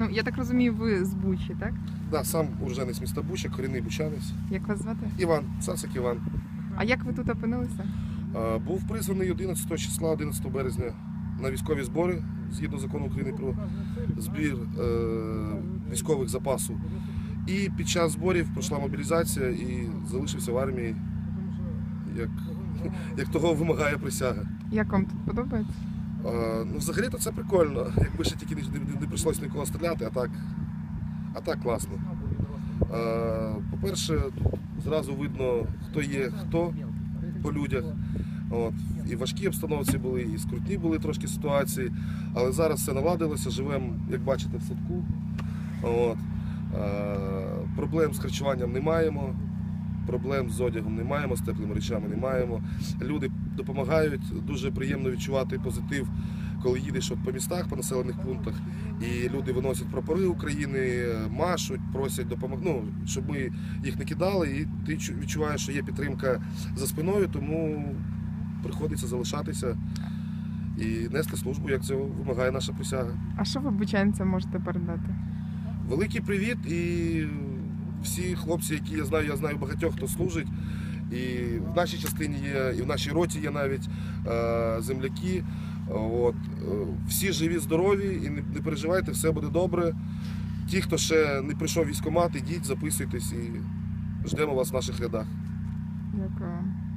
Ну, я так розумію, ви з Бучі, так? Да, сам уроженець міста Буча, корінний бучанець. Як вас звати? Іван, Цацик Іван. А як ви тут опинилися? Е, Був призваний 11 числа, 11 березня на військові збори згідно закону України про збір е, військових запасу. І під час зборів пройшла мобілізація і залишився в армії, як, як того вимагає присяга. Як вам тут подобається? Е, ну, взагалі то це прикольно, якби ще тільки не, прийшлось нікого стріляти, а так, а так класно. Е, по-перше, зразу видно, хто є хто по людях. От. І важкі обстановці були, і скрутні були трошки ситуації, але зараз все наладилося, живемо, як бачите, в садку. От. Е, проблем з харчуванням не маємо, проблем з одягом не маємо, з теплими речами не маємо. Люди допомагають, дуже приємно відчувати позитив, коли їдеш от по містах, по населених пунктах, і люди виносять прапори України, машуть, просять допомоги, ну, щоб ми їх не кидали, і ти відчуваєш, що є підтримка за спиною, тому приходиться залишатися і нести службу, як цього вимагає наша присяга. А що ви бучанцям можете передати? Великий привіт і всі хлопці, які я знаю, я знаю багатьох, хто служить. І в нашій частині є, і в нашій роті є навіть е, земляки. От, е, всі живі, здорові і не, не переживайте, все буде добре. Ті, хто ще не прийшов військомат, ідіть, записуйтесь і ждемо вас в наших рядах. Дякую.